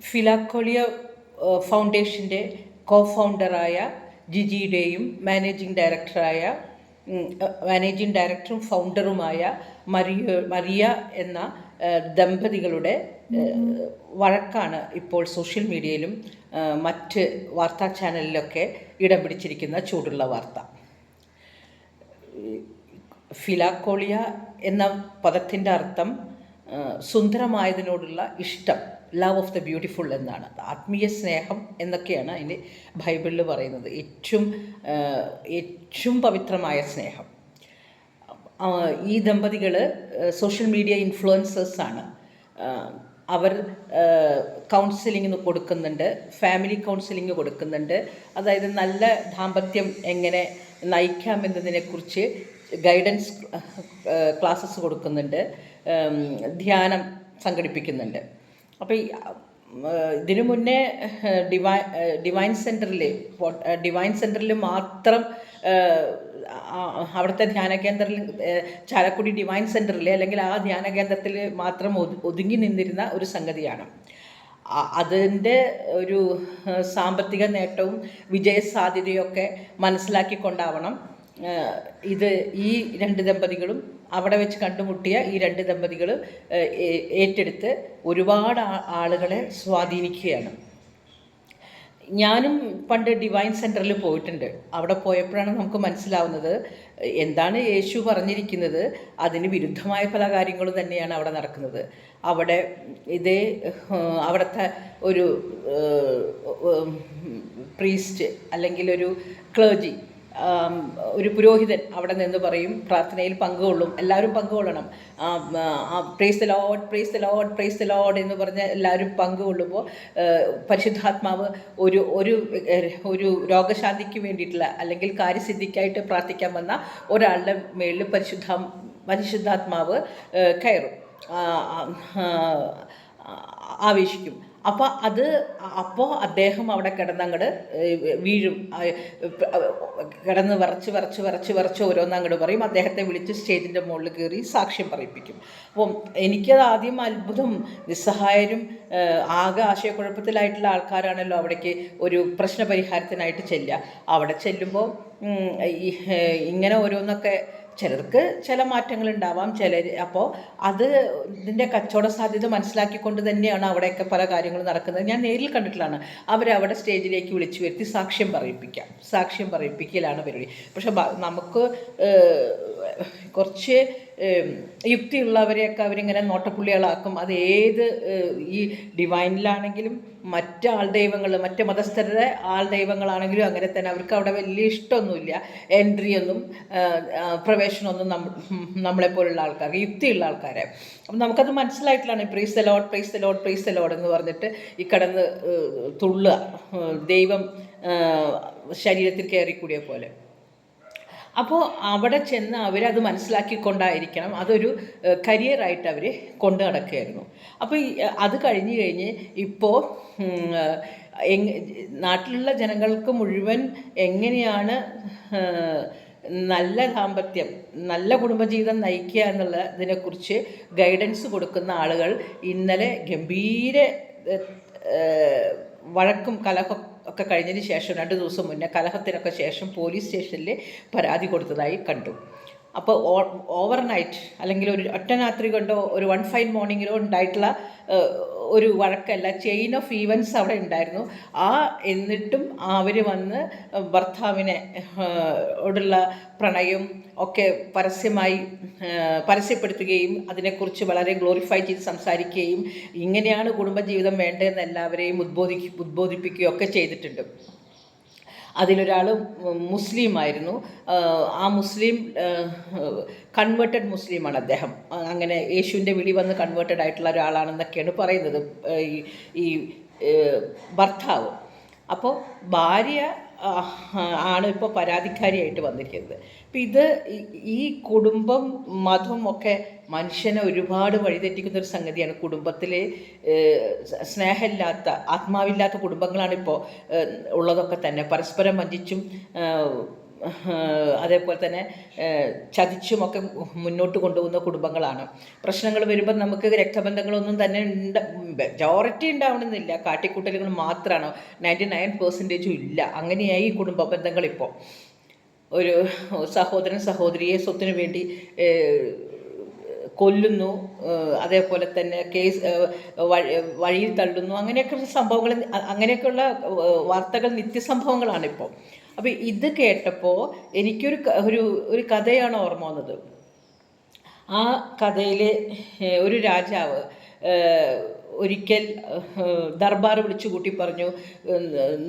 ഫിലാക്കോളിയ ഫൗണ്ടേഷന്റെ കോ ഫൗണ്ടറായ ജിജിയുടെയും മാനേജിംഗ് ഡയറക്ടറായ മാനേജിംഗ് ഡയറക്ടറും ഫൗണ്ടറുമായ മറിയ മറിയ എന്ന ദമ്പതികളുടെ വഴക്കാണ് ഇപ്പോൾ സോഷ്യൽ മീഡിയയിലും മറ്റ് വാർത്താ ചാനലിലൊക്കെ ഇടം പിടിച്ചിരിക്കുന്ന ചൂടുള്ള വാർത്ത. ഫിലാക്കോളിയ എന്ന പദത്തിന്റെ അർത്ഥം സുന്ദരമായതിനോടുള്ള ഇഷ്ടം ലവ് ഓഫ് ദ ബ്യൂട്ടിഫുൾ എന്നാണ്. ആത്മീയ സ്നേഹം എന്നൊക്കെയാണ് അതിന്റെ ബൈബിളിൽ പറയുന്നത്. ഏറ്റവും ഏറ്റവും പവിത്രമായ സ്നേഹം. ഈ ദമ്പതികൾ സോഷ്യൽ മീഡിയ ഇൻഫ്ലുവൻസേഴ്സാണ് അവർ കൗൺസിലിംഗ് കൊടുക്കുന്നുണ്ട് ഫാമിലി കൗൺസിലിംഗ് കൊടുക്കുന്നുണ്ട്. അതായത് നല്ല ദാമ്പത്യം എങ്ങനെ നയിക്കാം എന്നതിനെക്കുറിച്ച് ഗൈഡൻസ് ക്ലാസ്സസ് കൊടുക്കുന്നുണ്ട്. ധ്യാനം സംഘടിപ്പിക്കുന്നുണ്ട്. അപ്പോൾ ഇതിനു മുന്നേ ഡിവൈ ഡിവൈൻ സെന്ററിൽ ഡിവൈൻ സെന്ററിൽ മാത്രം അവിടുത്തെ ധ്യാന കേന്ദ്രത്തിൽ ചാലക്കുടി ഡിവൈൻ സെന്ററിൽ അല്ലെങ്കിൽ ആ ധ്യാന കേന്ദ്രത്തിൽ മാത്രം ഒതുങ്ങി നിന്നിരുന്ന ഒരു സംഗതിയാണ്. അതിന്റെ ഒരു സാമ്പത്തിക നേട്ടവും വിജയസാധ്യതയൊക്കെ മനസ്സിലാക്കിക്കൊണ്ടാവണം. കൊണ്ടാവണം ഇത് ഈ രണ്ട് ദമ്പതികളും അവിടെ വെച്ച് കണ്ടുമുട്ടിയ ഈ രണ്ട് ദമ്പതികൾ ഏറ്റെടുത്ത് ഒരുപാട് ആളുകളെ സ്വാധീനിക്കുകയാണ്. ഞാനും പണ്ട് ഡിവൈൻ സെന്ററിൽ പോയിട്ടുണ്ട് അവിടെ പോയപ്പോഴാണ് നമുക്ക് മനസ്സിലാവുന്നത് എന്താണ് യേശു പറഞ്ഞിരിക്കുന്നത് അതിന് വിരുദ്ധമായ പല കാര്യങ്ങളും തന്നെയാണ് അവിടെ നടക്കുന്നത് അവിടെ ഇതേ അവിടുത്തെ ഒരു പ്രീസ്റ്റ് അല്ലെങ്കിൽ ഒരു ക്ലേജി ഒരു പുരോഹിതൻ അവിടെ നിന്ന് പറയും പ്രാർത്ഥനയിൽ പങ്കുകൊള്ളും എല്ലാവരും പങ്കുകൊള്ളണം. Praise lord praise lord praise lord എന്ന് പറഞ്ഞ് എല്ലാവരും പങ്കുകൊള്ളുമ്പോൾ പരിശുദ്ധാത്മാവ് ഒരു ഒരു ഒരു രോഗശാന്തിക്ക് വേണ്ടിയിട്ടുള്ള അല്ലെങ്കിൽ കാര്യസിദ്ധിക്കായിട്ട് പ്രാർത്ഥിക്കാൻ വന്ന ഒരാളുടെ മേളിൽ പരിശുദ്ധ പരിശുദ്ധാത്മാവ് കയറും ആവേശിക്കും. അപ്പോൾ അത് അപ്പോ അദ്ദേഹം അവിടെ കിടന്നങ്ങട് വീഴും. കിടന്ന് വിറച്ച് വിറച്ച് വിറച്ച് വിറച്ച് ഓരോന്നങ്ങട് പറയും. അദ്ദേഹത്തെ വിളിച്ച് സ്റ്റേജിന്റെ മുകളിൽ കയറി സാക്ഷ്യം പറയിപ്പിക്കും. അപ്പം എനിക്കത് ആദ്യം അത്ഭുതം. നിസ്സഹായരും ആകെ ആശയക്കുഴപ്പത്തിലായിട്ടുള്ള ആൾക്കാരാണല്ലോ അവിടേക്ക് ഒരു പ്രശ്നപരിഹാരത്തിനായിട്ട് ചെല്ലുക. അവിടെ ചെല്ലുമ്പോൾ ഇങ്ങനെ ഓരോന്നൊക്കെ ചിലർക്ക് ചില മാറ്റങ്ങൾ ഉണ്ടാവാം ചിലർ അപ്പോൾ അത് ഇതിന്റെ കച്ചവട സാധ്യത മനസ്സിലാക്കിക്കൊണ്ട് തന്നെയാണ് അവിടെയൊക്കെ പല കാര്യങ്ങളും നടക്കുന്നത്. ഞാൻ നേരിൽ കണ്ടിട്ടുള്ളതാണ്. അവരെ അവിടെ സ്റ്റേജിലേക്ക് വിളിച്ചു വരുത്തി സാക്ഷ്യം പറയിപ്പിക്കാം. സാക്ഷ്യം പറയിപ്പിക്കലാണ് പരിപാടി. പക്ഷെ നമുക്ക് കുറച്ച് യുക്തിയുള്ളവരെയൊക്കെ അവരിങ്ങനെ നോട്ടപ്പുള്ളികളാക്കും. അത് ഏത് ഈ ഡിവൈനിലാണെങ്കിലും മറ്റ് ആൾ ദൈവങ്ങൾ മറ്റ് മതസ്ഥരുടെ ആൾ ദൈവങ്ങളാണെങ്കിലും അങ്ങനെ തന്നെ അവർക്ക് അവിടെ വലിയ ഇഷ്ടമൊന്നുമില്ല. എൻട്രി ഒന്നും ഏഹ്, ആ, പ്രവേശനമൊന്നും പോലുള്ള നമ്മളെപ്പോലുള്ള ആൾക്കാർക്ക് യുക്തിയുള്ള ആൾക്കാരെ. അപ്പം നമുക്കത് മനസ്സിലായിട്ടുള്ളതാണ് praise the lord praise the lord praise the lord എന്ന് പറഞ്ഞിട്ട് ഈ കടന്ന് തുള്ളുക. ദൈവം ശരീരത്തിൽ കയറിക്കൂടിയ പോലെ. അപ്പോൾ അവിടെ ചെന്ന് അവരത് മനസ്സിലാക്കിക്കൊണ്ടായിരിക്കണം. അതൊരു കരിയറായിട്ട് അവർ കൊണ്ടു നടക്കുകയായിരുന്നു. അപ്പോൾ അത് കഴിഞ്ഞ് കഴിഞ്ഞ് ഇപ്പോൾ നാട്ടിലുള്ള ജനങ്ങൾക്ക് മുഴുവൻ എങ്ങനെയാണ് നല്ല ദാമ്പത്യം നല്ല കുടുംബജീവിതം നയിക്കുക എന്നുള്ളതിനെക്കുറിച്ച് ഗൈഡൻസ് കൊടുക്കുന്ന ആളുകൾ ഇന്നലെ ഗംഭീര വഴക്കും കലഹം ഒക്കെ കഴിഞ്ഞതിന് ശേഷം രണ്ട് ദിവസം മുന്നേ കലഹത്തിനൊക്കെ ശേഷം പോലീസ് സ്റ്റേഷനിൽ പരാതി കൊടുത്തതായി കണ്ടു. അപ്പോൾ ഓവർനൈറ്റ് അല്ലെങ്കിൽ ഒരു ഒറ്റ രാത്രി കൊണ്ടോ ഒരു വൺ ഫൈൻ മോർണിംഗിലോ ഉണ്ടായിട്ടുള്ള ഒരു വഴക്കല്ല ചെയിൻ ഓഫ് ഈവൻസ് അവിടെ ഉണ്ടായിരുന്നു. ആ എന്നിട്ടും അവർ വന്ന് ഭർത്താവിനെ ഉള്ള പ്രണയം ഒക്കെ പരസ്യമായി പരസ്യപ്പെടുത്തുകയും അതിനെക്കുറിച്ച് വളരെ ഗ്ലോറിഫൈ ചെയ്ത് സംസാരിക്കുകയും ഇങ്ങനെയാണ് കുടുംബജീവിതം വേണ്ടതെന്ന് എല്ലാവരെയും ഉദ്ബോധി ഉദ്ബോധിപ്പിക്കുകയും ഒക്കെ ചെയ്തിട്ടുണ്ട്. അതിലൊരാൾ മുസ്ലിം ആയിരുന്നു. ആ മുസ്ലിം കൺവേർട്ടഡ് മുസ്ലിമാണ് അദ്ദേഹം. അങ്ങനെ യേശുവിന്റെ വിളി വന്ന് കൺവേർട്ടഡ് ആയിട്ടുള്ള ഒരാളാണെന്നൊക്കെയാണ് പറയുന്നത് ഈ ഭർത്താവ്. അപ്പോൾ ഭാര്യ ആണ് ഇപ്പോൾ പരാതിക്കാരിയായിട്ട് വന്നിരിക്കുന്നത്. അപ്പം ഇത് ഈ കുടുംബം മതം ഒക്കെ മനുഷ്യനെ ഒരുപാട് വഴിതെറ്റിക്കുന്ന ഒരു സംഗതിയാണ് കുടുംബത്തിലെ സ്നേഹമില്ലാത്ത ആത്മാവില്ലാത്ത കുടുംബങ്ങളാണ് ഇപ്പോൾ ഉള്ളതൊക്കെ തന്നെ. പരസ്പരം വഞ്ചിച്ചും അതേപോലെ തന്നെ ചതിച്ചും ചതിച്ചുമൊക്കെ മുന്നോട്ട് കൊണ്ടുപോകുന്ന കുടുംബങ്ങളാണ്. പ്രശ്നങ്ങൾ വരുമ്പോൾ നമുക്ക് രക്തബന്ധങ്ങളൊന്നും തന്നെ ഉണ്ട മെജോറിറ്റി ഉണ്ടാവണമെന്നില്ല കാട്ടിക്കൂട്ടലുകൾ മാത്രമാണ് നയന്റി നയൻ പെർസെന്റേജും ഇല്ല. അങ്ങനെയായി ഈ കുടുംബ ബന്ധങ്ങളിപ്പോൾ ഒരു സഹോദരൻ സഹോദരിയെ സ്വത്തിനു വേണ്ടി കൊല്ലുന്നു അതേപോലെ തന്നെ കേസ് വഴിയിൽ തള്ളുന്നു. അങ്ങനെയൊക്കെയുള്ള സംഭവങ്ങൾ അങ്ങനെയൊക്കെയുള്ള വാർത്തകൾ നിത്യസംഭവങ്ങളാണ് ഇപ്പോൾ അപ്പോൾ ഇത് കേട്ടപ്പോൾ എനിക്കൊരു ഒരു ഒരു കഥയാണ് ഓർമ്മ വന്നത്. ആ കഥയിലെ ഒരു രാജാവ് ഒരിക്കൽ ദർബാർ വിളിച്ചു കൂട്ടി പറഞ്ഞു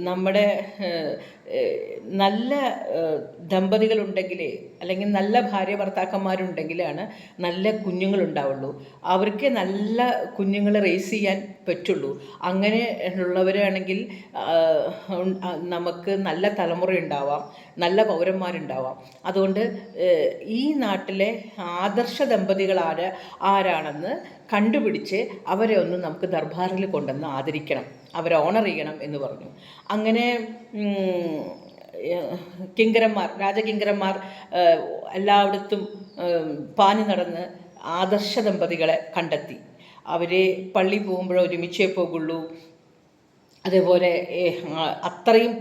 നമ്മുടെ നല്ല ദമ്പതികളുണ്ടെങ്കിലേ അല്ലെങ്കിൽ നല്ല ഭാര്യ ഭർത്താക്കന്മാരുണ്ടെങ്കിലാണ് നല്ല കുഞ്ഞുങ്ങളുണ്ടാവുള്ളൂ. അവർക്ക് നല്ല കുഞ്ഞുങ്ങളെ റേസ് ചെയ്യാൻ പറ്റുള്ളൂ. അങ്ങനെ ഉള്ളവരാണെങ്കിൽ നമുക്ക് നല്ല തലമുറ ഉണ്ടാവാം നല്ല പൗരന്മാരുണ്ടാവാം. അതുകൊണ്ട് ഈ നാട്ടിലെ ആദർശ ദമ്പതികൾ ആര് ആരാണെന്ന് കണ്ടുപിടിച്ച് അവരെ ഒന്ന് നമുക്ക് ദർബാറിൽ കൊണ്ടുവന്ന് ആദരിക്കണം. അവരെ ഓണർ ചെയ്യണം എന്ന് പറഞ്ഞു. അങ്ങനെ കിങ്കരന്മാർ രാജകിങ്കരന്മാർ എല്ലായിടത്തും പാഞ്ഞു നടന്ന് ആദർശ ദമ്പതികളെ കണ്ടെത്തി. അവർ പള്ളി പോകുമ്പോൾ ഒരുമിച്ചേ പോകുള്ളൂ. അതേപോലെ അത്രയും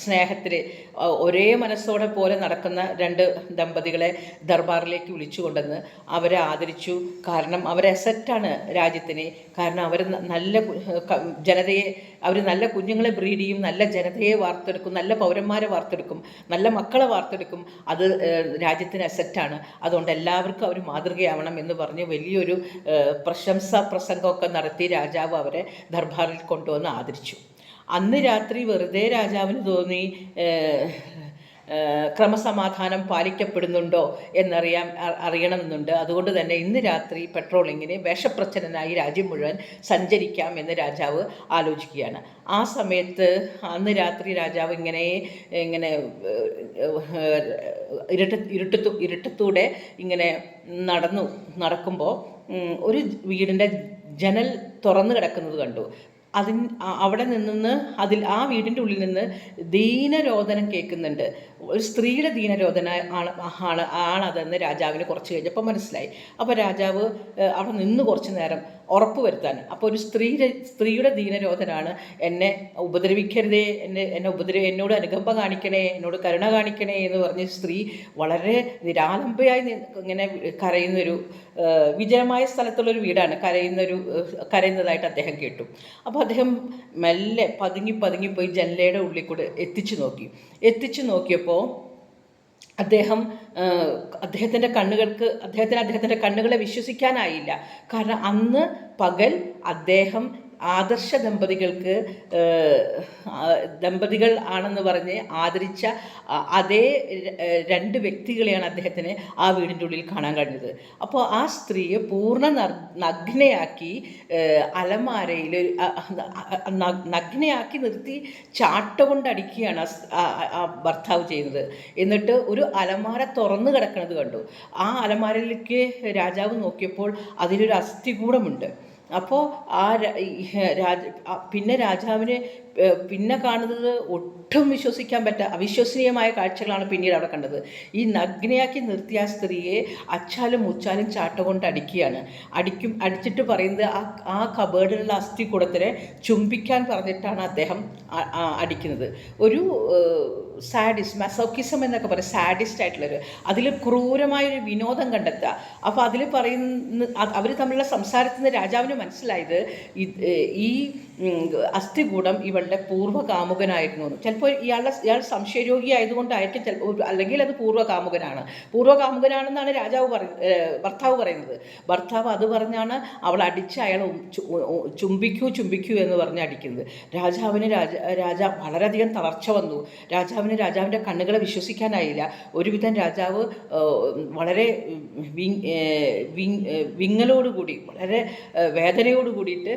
സ്നേഹത്തിൽ ഒരേ മനസ്സോടെ പോലെ നടക്കുന്ന രണ്ട് ദമ്പതികളെ ദർബാറിലേക്ക് വിളിച്ചു കൊണ്ടുവന്ന് അവരെ ആദരിച്ചു. കാരണം അവർ അസറ്റാണ് രാജ്യത്തിന്. കാരണം അവർ നല്ല ജനതയെ അവർ നല്ല കുഞ്ഞുങ്ങളെ ബ്രീഡ് ചെയ്യും നല്ല ജനതയെ വാർത്തെടുക്കും നല്ല പൗരന്മാരെ വാർത്തെടുക്കും നല്ല മക്കളെ വാർത്തെടുക്കും. അത് രാജ്യത്തിന് അസറ്റാണ് അതുകൊണ്ട് എല്ലാവർക്കും അവർ മാതൃകയാവണം എന്ന് പറഞ്ഞ് വലിയൊരു പ്രശംസാ പ്രസംഗമൊക്കെ നടത്തി രാജാവ് അവരെ ദർബാറിൽ കൊണ്ടുവന്ന് ആദരിച്ചു. അന്ന് രാത്രി വെറുതെ രാജാവിന് തോന്നി ക്രമസമാധാനം പാലിക്കപ്പെടുന്നുണ്ടോ എന്നറിയാൻ അറിയണമെന്നുണ്ട്. അതുകൊണ്ട് തന്നെ ഇന്ന് രാത്രി പെട്രോളിങ്ങിന് വേഷപ്രച്ഛനായി രാജ്യം മുഴുവൻ സഞ്ചരിക്കാം എന്ന് രാജാവ് ആലോചിക്കുകയാണ്. ആ സമയത്ത് അന്ന് രാത്രി രാജാവ് ഇങ്ങനെ ഇങ്ങനെ ഇരുട്ട് ഇരുട്ടത്തു ഇരുട്ടത്തൂടെ ഇങ്ങനെ നടന്നു നടക്കുമ്പോൾ ഒരു വീടിന്റെ ജനൽ തുറന്നു കിടക്കുന്നത് കണ്ടു. അതിൻ അ- അവിടെ നിന്ന് അതിൽ ആ വീടിന്റെ ഉള്ളിൽ നിന്ന് ദീനരോധനം കേൾക്കുന്നുണ്ട്. ഒരു സ്ത്രീയുടെ ദീനരോധന ആണ് ആണ് ആണതെന്ന് രാജാവിന് കുറച്ച് കഴിഞ്ഞപ്പോൾ മനസ്സിലായി. അപ്പോൾ രാജാവ് അവിടെ നിന്ന് കുറച്ച് നേരം ഉറപ്പ് വരുത്താൻ. അപ്പോൾ ഒരു സ്ത്രീ സ്ത്രീയുടെ ദീനരോധനാണ് എന്നെ ഉപദ്രവിക്കരുതേ എന്നെ എന്നെ ഉപദ്രവ എന്നോട് അനുകമ്പ കാണിക്കണേ എന്നോട് കരുണ കാണിക്കണേ എന്ന് പറഞ്ഞ് സ്ത്രീ വളരെ നിരാലംബയായി ഇങ്ങനെ കരയുന്നൊരു വിജയമായ സ്ഥലത്തുള്ളൊരു വീടാണ്. കരയുന്നൊരു കരയുന്നതായിട്ട് അദ്ദേഹം കേട്ടു. അപ്പോൾ അദ്ദേഹം മെല്ലെ പതുങ്ങി പതുങ്ങി പോയി ജനലയുടെ ഉള്ളിൽ കൂടെ എത്തിച്ചു നോക്കി. എത്തിച്ചു നോക്കിയപ്പോൾ അദ്ദേഹം അദ്ദേഹത്തിന്റെ കണ്ണുകൾക്ക് അദ്ദേഹത്തിന് അദ്ദേഹത്തിന്റെ കണ്ണുകളെ വിശ്വസിക്കാനായില്ല. കാരണം അന്ന് പകൽ അദ്ദേഹം ആദർശ ദമ്പതികൾക്ക് ദമ്പതികൾ ആണെന്ന് പറഞ്ഞ് ആദരിച്ച അതേ രണ്ട് വ്യക്തികളെയാണ് അദ്ദേഹത്തിന് ആ വീടിന്റെ ഉള്ളിൽ കാണാൻ കഴിഞ്ഞത്. അപ്പോൾ ആ സ്ത്രീയെ പൂർണ നഗ്നയാക്കി അലമാരയിൽ നഗ്നയാക്കി നിർത്തി ചാട്ട കൊണ്ടടിക്കുകയാണ് ഭർത്താവ് ചെയ്യുന്നത്. എന്നിട്ട് ഒരു അലമാര തുറന്നു കിടക്കുന്നത് കണ്ടു. ആ അലമാരയിലേക്ക് രാജാവ് നോക്കിയപ്പോൾ അതിലൊരു അസ്ഥികൂടമുണ്ട്. അപ്പോൾ ആ രാജ പിന്നെ രാജാവിന് പിന്നെ കാണുന്നത് ഒട്ടും വിശ്വസിക്കാൻ പറ്റ അവിശ്വസനീയമായ കാഴ്ചകളാണ് പിന്നീട് അവിടെ കണ്ടത്. ഈ നഗ്നയാക്കി നിർത്തിയ സ്ത്രീയെ അച്ചാലും മുച്ചാലും ചാട്ട കൊണ്ട് അടിക്കുകയാണ്. അടിക്കും അടിച്ചിട്ട് പറയുന്നത് ആ ആ കബേർഡിലുള്ള അസ്ഥി കൂടത്തിനെ ചുംബിക്കാൻ പറഞ്ഞിട്ടാണ് അദ്ദേഹം അടിക്കുന്നത്. ഒരു സാഡിസ് മസോക്കിസം എന്നൊക്കെ പറയും സാഡിസ്റ്റ് ആയിട്ടുള്ളൊരു അതിൽ ക്രൂരമായൊരു വിനോദം കണ്ടെത്തുക. അപ്പോൾ അതിൽ പറയുന്ന അവർ തമ്മിലുള്ള സംസാരത്തിൽ നിന്ന് രാജാവിന് മനസ്സിലായത് ഈ അസ്ഥികൂടം അസ്ഥികൂടം ഇവളുടെ പൂർവ കാമുകനായിരുന്നു എന്ന്. ചിലപ്പോൾ ഇയാളുടെ ഇയാൾ സംശയരോഗി ആയതുകൊണ്ടായിരിക്കും ചിലപ്പോൾ അല്ലെങ്കിൽ അത് പൂർവ കാമുകനാണ് പൂർവ കാമുകനാണെന്നാണ് രാജാവ് പറ ഭർത്താവ് പറയുന്നത്. ഭർത്താവ് അത് പറഞ്ഞാണ് അവൾ അടിച്ച് അയാൾ ചുംബിക്കൂ ചുംബിക്കൂ എന്ന് പറഞ്ഞ് അടിക്കുന്നത്. രാജാവിന് രാജ രാജ വളരെയധികം തളർച്ച വന്നു. രാജാവിന് രാജാവിന്റെ കണ്ണുകളെ വിശ്വസിക്കാനായില്ല. ഒരുവിധം രാജാവ് വളരെ വിങ്ങലോടുകൂടി വളരെ വേദനയോടുകൂടിയിട്ട് വേദനയോട് കൂടിയിട്ട്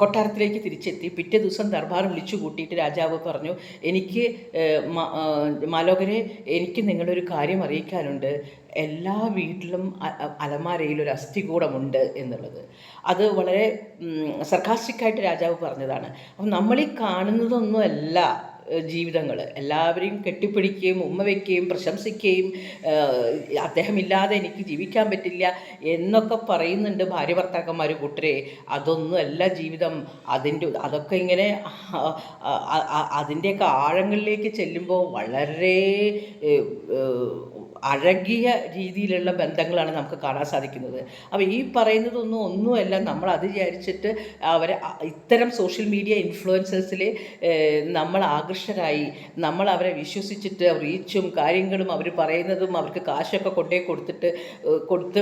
കൊട്ടാരത്തിലേക്ക് തിരിച്ചെത്തി. പിറ്റേ ദിവസം ദർബാർ വിളിച്ചു കൂട്ടിയിട്ട് രാജാവ് പറഞ്ഞു എനിക്ക് മാലോകരെ എനിക്ക് നിങ്ങളൊരു കാര്യം അറിയിക്കാനുണ്ട്. എല്ലാ വീട്ടിലും അലമാരയിൽ ഒരു അസ്ഥികൂടമുണ്ട് എന്നുള്ളത്. അത് വളരെ സർക്കാസ്റ്റിക്കായിട്ട് രാജാവ് പറഞ്ഞതാണ്. അപ്പം നമ്മൾ ഈ കാണുന്നതൊന്നുമല്ല. ജീവിതങ്ങൾ എല്ലാവരെയും കെട്ടിപ്പിടിക്കുകയും ഉമ്മ വയ്ക്കുകയും പ്രശംസിക്കുകയും അദ്ദേഹമില്ലാതെ എനിക്ക് ജീവിക്കാൻ പറ്റില്ല എന്നൊക്കെ പറയുന്നുണ്ട് ഭാര്യ ഭർത്താക്കന്മാർ കൂട്ടരെ അതൊന്നുമല്ല ജീവിതം. അതിന്റെ അതൊക്കെ ഇങ്ങനെ അതിന്റെയൊക്കെ ആഴങ്ങളിലേക്ക് ചെല്ലുമ്പോൾ വളരെ അഴകിയ രീതിയിലുള്ള ബന്ധങ്ങളാണ് നമുക്ക് കാണാൻ സാധിക്കുന്നത്. അപ്പോൾ ഈ പറയുന്നതൊന്നും ഒന്നുമല്ല. നമ്മൾ അത് വിചാരിച്ചിട്ട് അവരെ ഇത്തരം സോഷ്യൽ മീഡിയ ഇൻഫ്ലുവൻസേഴ്സിൽ നമ്മൾ ആകർഷകരായി നമ്മൾ അവരെ വിശ്വസിച്ചിട്ട് റീച്ചും കാര്യങ്ങളും അവർ പറയുന്നതും അവർക്ക് കാശൊക്കെ കൊണ്ടേ കൊടുത്തിട്ട് കൊടുത്ത്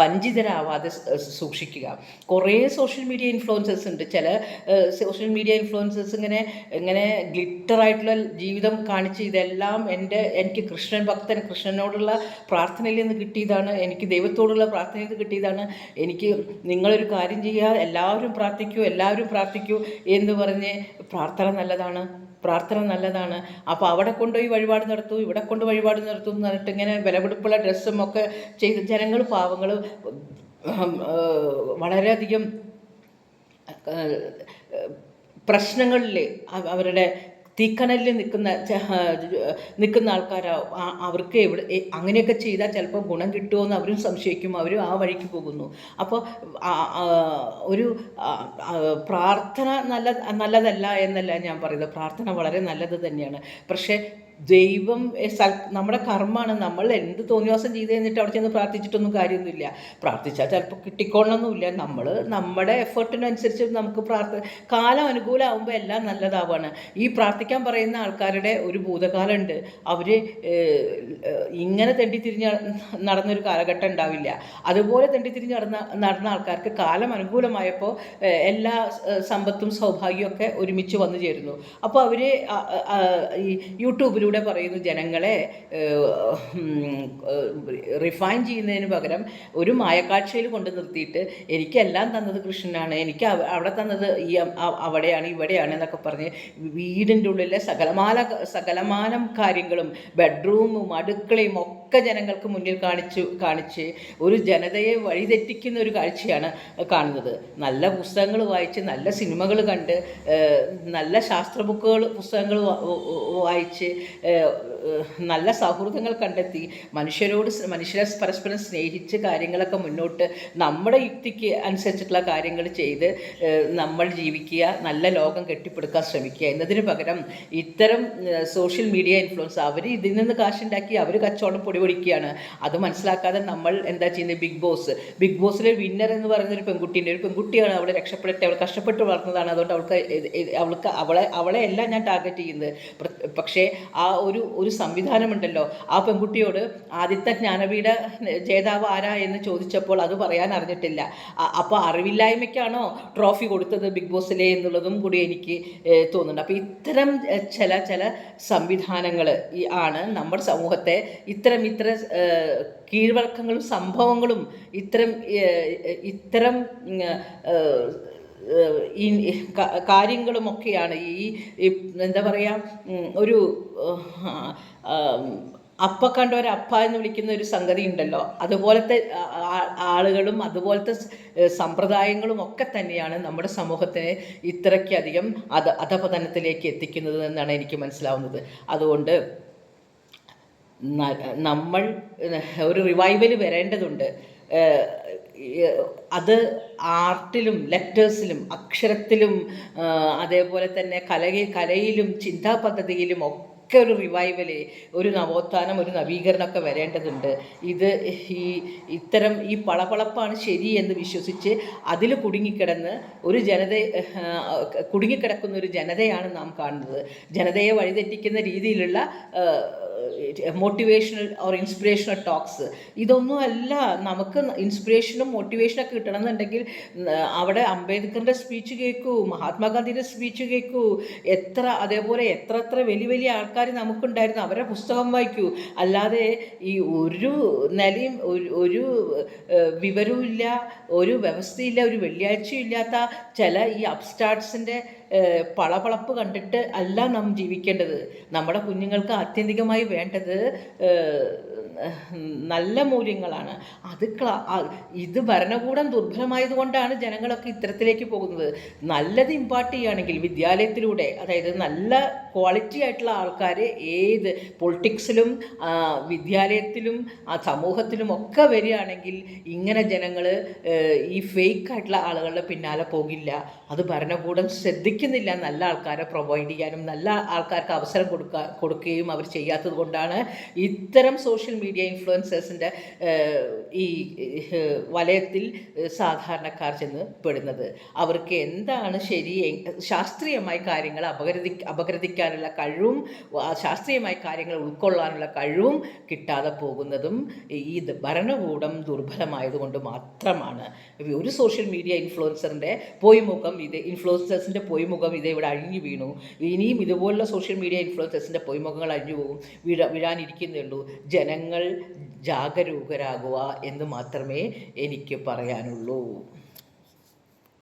വഞ്ചിതരാവാതെ സൂക്ഷിക്കുക. കുറേ സോഷ്യൽ മീഡിയ ഇൻഫ്ലുവൻസേഴ്സ് ഉണ്ട്. ചില സോഷ്യൽ മീഡിയ ഇൻഫ്ലുവൻസേഴ്സ് ഇങ്ങനെ ഇങ്ങനെ ഗ്ലിറ്ററായിട്ടുള്ള ജീവിതം കാണിച്ച് ഇതെല്ലാം എന്റെ എനിക്ക് കൃഷ്ണൻ ഭക്തൻ കൃഷ്ണനോടുള്ള പ്രാർത്ഥനയിൽ നിന്ന് കിട്ടിയതാണ്. എനിക്ക് ദൈവത്തോടുള്ള പ്രാർത്ഥനയിൽ നിന്ന് കിട്ടിയതാണ്. എനിക്ക് നിങ്ങളൊരു കാര്യം ചെയ്യുക എല്ലാവരും പ്രാർത്ഥിക്കൂ എല്ലാവരും പ്രാർത്ഥിക്കൂ എന്ന് പറഞ്ഞ് പ്രാർത്ഥന നല്ലതാണ് പ്രാർത്ഥന നല്ലതാണ്. അപ്പോൾ അവിടെ കൊണ്ടുപോയി വഴിപാട് നടത്തും ഇവിടെ കൊണ്ട് വഴിപാട് നടത്തും എന്ന് പറഞ്ഞിട്ട് ഇങ്ങനെ വിലപിടിപ്പുള്ള ഡ്രസ്സും ഒക്കെ ചെയ്ത് ജനങ്ങൾ പാവങ്ങൾ വളരെയധികം പ്രശ്നങ്ങളിൽ അവരുടെ തീക്കനലിൽ നിൽക്കുന്ന നിൽക്കുന്ന ആൾക്കാരാവും അവർക്ക് എവിടെ അങ്ങനെയൊക്കെ ചെയ്താൽ ചിലപ്പോൾ ഗുണം കിട്ടുമോ എന്ന് അവരും സംശയിക്കും അവരും ആ വഴിക്ക് പോകുന്നു. അപ്പോൾ ഒരു പ്രാർത്ഥന നല്ല നല്ലതല്ല എന്നല്ല ഞാൻ പറയുന്നത്. പ്രാർത്ഥന വളരെ നല്ലത് തന്നെയാണ്. പക്ഷേ ദൈവം നമ്മുടെ കർമ്മമാണ് നമ്മൾ എന്ത് തോന്നിവാസം ചെയ്ത് കഴിഞ്ഞിട്ട് അവിടെ ചെന്ന് പ്രാർത്ഥിച്ചിട്ടൊന്നും കാര്യമൊന്നുമില്ല. പ്രാർത്ഥിച്ചാൽ ചിലപ്പോൾ കിട്ടിക്കൊള്ളണമെന്നില്ല നമ്മൾ നമ്മുടെ എഫേർട്ടിനനുസരിച്ച് നമുക്ക് പ്രാർത്ഥ കാലം അനുകൂലമാകുമ്പോൾ എല്ലാം നല്ലതാവാണ്. ഈ പ്രാർത്ഥിക്കാൻ പറയുന്ന ആൾക്കാരുടെ ഒരു ഭൂതകാലമുണ്ട്. അവർ ഇങ്ങനെ തെണ്ടി തിരിഞ്ഞ് നടന്നൊരു കാലഘട്ടം ഉണ്ടാവില്ല. അതുപോലെ തെണ്ടി തിരിഞ്ഞ് നടന്ന നടന്ന ആൾക്കാർക്ക് കാലം അനുകൂലമായപ്പോൾ എല്ലാ സമ്പത്തും സൗഭാഗ്യമൊക്കെ ഒരുമിച്ച് വന്നു ചേരുന്നു. അപ്പോൾ അവർ ഈ യൂട്യൂബിലൂടെ പറയുന്നു ജനങ്ങളെ റിഫൈൻ ചെയ്യുന്നതിന് പകരം ഒരു മായക്കാഴ്ചയിൽ കൊണ്ട് നിർത്തിയിട്ട് എനിക്കെല്ലാം തന്നത് കൃഷ്ണനാണ് എനിക്ക് അവിടെ തന്നത് ഈ അവിടെയാണ് ഇവിടെയാണ് എന്നൊക്കെ പറഞ്ഞ് വീടിന്റെ ഉള്ളിലെ സകലമാല സകലമാനം കാര്യങ്ങളും ബെഡ്റൂമും അടുക്കളയും ഒക്കെ ജനങ്ങൾക്ക് മുന്നിൽ കാണിച്ചു കാണിച്ച് ഒരു ജനതയെ വഴിതെറ്റിക്കുന്ന ഒരു കാഴ്ചയാണ് കാണുന്നത്. നല്ല പുസ്തകങ്ങൾ വായിച്ച് നല്ല സിനിമകൾ കണ്ട് നല്ല ശാസ്ത്ര ബുക്കുകൾ പുസ്തകങ്ങൾ വായിച്ച് നല്ല സൗഹൃദങ്ങൾ കണ്ടെത്തി മനുഷ്യരോട് മനുഷ്യരെ പരസ്പരം സ്നേഹിച്ച് കാര്യങ്ങളൊക്കെ മുന്നോട്ട് നമ്മുടെ യുക്തിക്ക് അനുസരിച്ചിട്ടുള്ള കാര്യങ്ങൾ ചെയ്ത് നമ്മൾ ജീവിക്കുക നല്ല ലോകം കെട്ടിപ്പടുക്കാൻ ശ്രമിക്കുക. എന്നതിന് പകരം ഇത്തരം സോഷ്യൽ മീഡിയ ഇൻഫ്ലുവൻസ് അവർ ഇതിൽ നിന്ന് കാശുണ്ടാക്കി അവർ കച്ചവടം പൊടിപൊടിക്കുകയാണ് അത് മനസ്സിലാക്കാതെ നമ്മൾ എന്താ ചെയ്യുന്നത്? ബിഗ് ബോസ് ബിഗ് ബോസിലെ വിന്നർ എന്ന് പറയുന്ന ഒരു പെൺകുട്ടീന്റെ ഒരു പെൺകുട്ടിയാണ് അവളെ രക്ഷപ്പെടട്ടെ അവൾ കഷ്ടപ്പെട്ട് വളർന്നതാണ്. അതുകൊണ്ട് അവൾക്ക് അവൾക്ക് അവളെ അവളെ എല്ലാം ഞാൻ ടാർഗറ്റ് ചെയ്യുന്നത്. പക്ഷേ ആ ഒരു ഒരു സംവിധാനമുണ്ടല്ലോ. ആ പെൺകുട്ടിയോട് ആദ്യത്തെ ജ്ഞാനപീഠ ജേതാവ് ആരാ? എന്ന് ചോദിച്ചപ്പോൾ അത് പറയാൻ അറിഞ്ഞിട്ടില്ല. അപ്പോൾ അറിവില്ലായ്മയ്ക്കാണോ ട്രോഫി കൊടുത്തത് ബിഗ് ബോസിലെ എന്നുള്ളതും കൂടി എനിക്ക് തോന്നുന്നുണ്ട്. അപ്പോൾ ഇത്തരം ചില ചില സംവിധാനങ്ങൾ ആണ് നമ്മുടെ സമൂഹത്തെ ഇത്തരം ഇത്തരം ഏഹ്, കീഴ്വഴക്കങ്ങളും സംഭവങ്ങളും ഇത്തരം ഇത്തരം ഈ കാര്യങ്ങളുമൊക്കെയാണ് ഈ എന്താ പറയുക ഒരു അപ്പ കണ്ടവരെ അപ്പ എന്ന് വിളിക്കുന്ന ഒരു സംഗതി ഉണ്ടല്ലോ. അതുപോലത്തെ ആളുകളും അതുപോലത്തെ സമ്പ്രദായങ്ങളും ഒക്കെ തന്നെയാണ് നമ്മുടെ സമൂഹത്തിനെ ഇത്രയ്ക്കധികം അധ അധപതനത്തിലേക്ക് എത്തിക്കുന്നത് എന്നാണ് എനിക്ക് മനസ്സിലാവുന്നത്. അതുകൊണ്ട് നമ്മൾ ഒരു റിവൈവൽ വരേണ്ടതുണ്ട്. അത് ആർട്ടിലും ലെറ്റേഴ്സിലും അക്ഷരത്തിലും അതേപോലെ തന്നെ കലയിൽ കലയിലും ചിന്താ പദ്ധതിയിലും ഒക്കെ ഒരു റിവൈവൽ ഒരു നവോത്ഥാനം ഒരു നവീകരണമൊക്കെ വരേണ്ടതുണ്ട്. ഇത് ഈ ഇത്തരം ഈ പളപളപ്പാണ് ശരി എന്ന് വിശ്വസിച്ച് അതിൽ കുടുങ്ങിക്കിടന്ന് ഒരു ജനത കുടുങ്ങിക്കിടക്കുന്ന ഒരു ജനതയാണ് നാം കാണുന്നത്. ജനതയെ വഴിതെറ്റിക്കുന്ന രീതിയിലുള്ള മോട്ടിവേഷണൽ ഓർ ഇൻസ്പിറേഷണൽ ടോക്സ് ഇതൊന്നും അല്ല നമുക്ക് ഇൻസ്പിറേഷനും മോട്ടിവേഷനൊക്കെ കിട്ടണമെന്നുണ്ടെങ്കിൽ അവിടെ അംബേദ്കറിന്റെ സ്പീച്ച് കേൾക്കൂ മഹാത്മാഗാന്ധിയുടെ സ്പീച്ച് കേൾക്കൂ എത്ര അതേപോലെ എത്ര എത്ര വലിയ വലിയ ആൾക്കാർ നമുക്കുണ്ടായിരുന്നു അവരുടെ പുസ്തകം വായിക്കൂ. അല്ലാതെ ഈ ഒരു നിലയും ഒരു വിവരവും ഇല്ല ഒരു വ്യവസ്ഥയില്ല ഒരു വെള്ളിയാഴ്ചയും ഇല്ലാത്ത ചില ഈ അപ്സ്റ്റാർട്സിന്റെ പളപളപ്പ് കണ്ടിട്ട് അല്ല നാം ജീവിക്കേണ്ടത്. നമ്മുടെ കുഞ്ഞുങ്ങൾക്ക് ആത്യന്തികമായി വേണ്ടത് നല്ല മൂല്യങ്ങളാണ്. അത് ഇത് ഭരണകൂടം ദുർബലമായതുകൊണ്ടാണ് ജനങ്ങളൊക്കെ ഇത്തരത്തിലേക്ക് പോകുന്നത്. നല്ലത് ഇമ്പാർട്ട് ചെയ്യുകയാണെങ്കിൽ വിദ്യാലയത്തിലൂടെ അതായത് നല്ല ക്വാളിറ്റി ആയിട്ടുള്ള ആൾക്കാർ ഏത് പൊളിറ്റിക്സിലും വിദ്യാലയത്തിലും സമൂഹത്തിലും ഒക്കെ വരികയാണെങ്കിൽ ഇങ്ങനെ ജനങ്ങൾ ഈ ഫേക്ക് ആയിട്ടുള്ള ആളുകളുടെ പിന്നാലെ പോകില്ല. അത് ഭരണകൂടം ശ്രദ്ധിക്കുന്നില്ല. നല്ല ആൾക്കാരെ പ്രൊവൈഡ് ചെയ്യാനും നല്ല ആൾക്കാർക്ക് അവസരം കൊടുക്കുക കൊടുക്കുകയും അവർ ചെയ്യാത്തത് കൊണ്ടാണ് ഇത്തരം സോഷ്യൽ മീഡിയ ഇൻഫ്ലുവൻസേഴ്സിന്റെ ഈ വലയത്തിൽ സാധാരണക്കാർ ചെന്ന് പെടുന്നത്. അവർക്ക് എന്താണ് ശരി ശാസ്ത്രീയമായി കാര്യങ്ങൾ അപകൃതി അപഗ്രഥിക്കാനുള്ള കഴിവും ശാസ്ത്രീയമായി കാര്യങ്ങൾ ഉൾക്കൊള്ളാനുള്ള കഴിവും കിട്ടാതെ പോകുന്നതും ഈ ഭരണകൂടം ദുർബലമായതുകൊണ്ട് മാത്രമാണ്. ഒരു സോഷ്യൽ മീഡിയ ഇൻഫ്ലുവൻസറിന്റെ പൊയ്മുഖം ഇത് ഇൻഫ്ലുവൻസേഴ്സിന്റെ പൊയ്മുഖം ഇത് ഇവിടെ അഴിഞ്ഞു വീണു. ഇനിയും ഇതുപോലുള്ള സോഷ്യൽ മീഡിയ ഇൻഫ്ലുവൻസേഴ്സിന്റെ പൊയ്മുഖങ്ങൾ അഴിഞ്ഞു പോകും. വീഴ വീഴാനിരിക്കുന്നേ ഉള്ളൂ. ജനങ്ങൾ ജാഗരൂകരാകുക എന്ന് മാത്രമേ എനിക്ക് പറയാനുള്ളൂ.